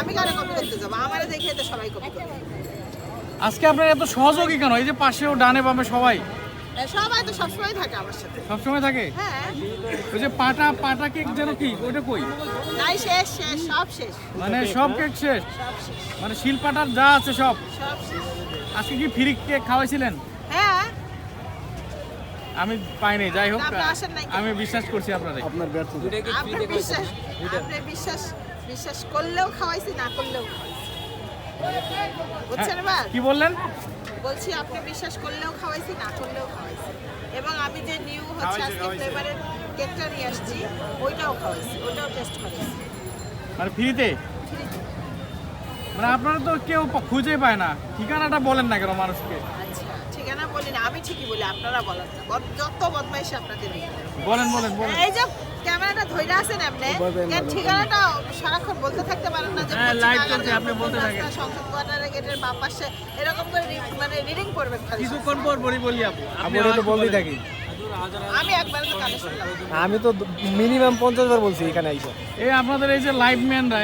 আমি কারে কপি করতে যাব? আমারে দেখে তো সবাই কপি করবে। আজকে আপনার এত সহযোগী কেন? এই যে পাশেও ডানে বামে সবাই। সবাই তো সবসময় থাকে আমার সাথে। সবসময় থাকে? হ্যাঁ। ওই যে পাটা পাটা কেক যেন কি ওটা কই? নাই শেষ শেষ সব শেষ। মানে সব কেক শেষ? সব শেষ। মানে শিলপাটার যা আছে সব? সব শেষ। আজকে কি ফ্রি কেক খাওয়াইছিলেন? হ্যাঁ। আমি পাইনি যাই হোক। আসেন আমি বিশ্বাস করছি আপনারে আপনার ব্যর্থতা। আপনি বিশ্বাস আপনি বিশ্বাস বিশ্বাস করলেও খাওয়াইছি না করলেও খাওয়াইছি। বুঝছেন এবার? কি বললেন? বলছি আপনি বিশ্বাস করলেও খাওয়াইছি না করলেও খাওয়াইছি। এবং আমি যে নিউ হচ্ছে আজকে ফ্লেভারের কেকটা নিয়ে আসছি ওইটাও খাওয়াইছি ওইটাও টেস্ট করেছি। মানে ফ্রিতে? মানে আপনারা তো কেউ খুঁজে পায় না ঠিকানাটা বলেন না কেন মানুষকে। আচ্ছা ঠিকানা বলি না আমি ঠিকই বলি আপনারা বলেন যত বদমাইশি আপনাদের বলেন বলেন বলেন। এই যে ক্যামেরাটা ধরে আছেন আপনি এর ঠিকানাটা সারাক্ষণ বলতে থাকতে পারেন না যে হ্যাঁ, চলছে, আপনি বলতে রাস্তা, থাকেন। সংসদ কোয়ার্টারের গেটের বাম পাশে। এরকম করে মানে রিডিং করবেন খালি। কিছুক্ষণ পর বলি বলি আপু আপনি তো বলতেই থাকি। আমি একবার তো কানে শুনলাম আমি তো মিনিমাম পঞ্চাশ বার বলছি এখানে আইসা। এই আপনাদের এই যে লাইভ ম্যানরা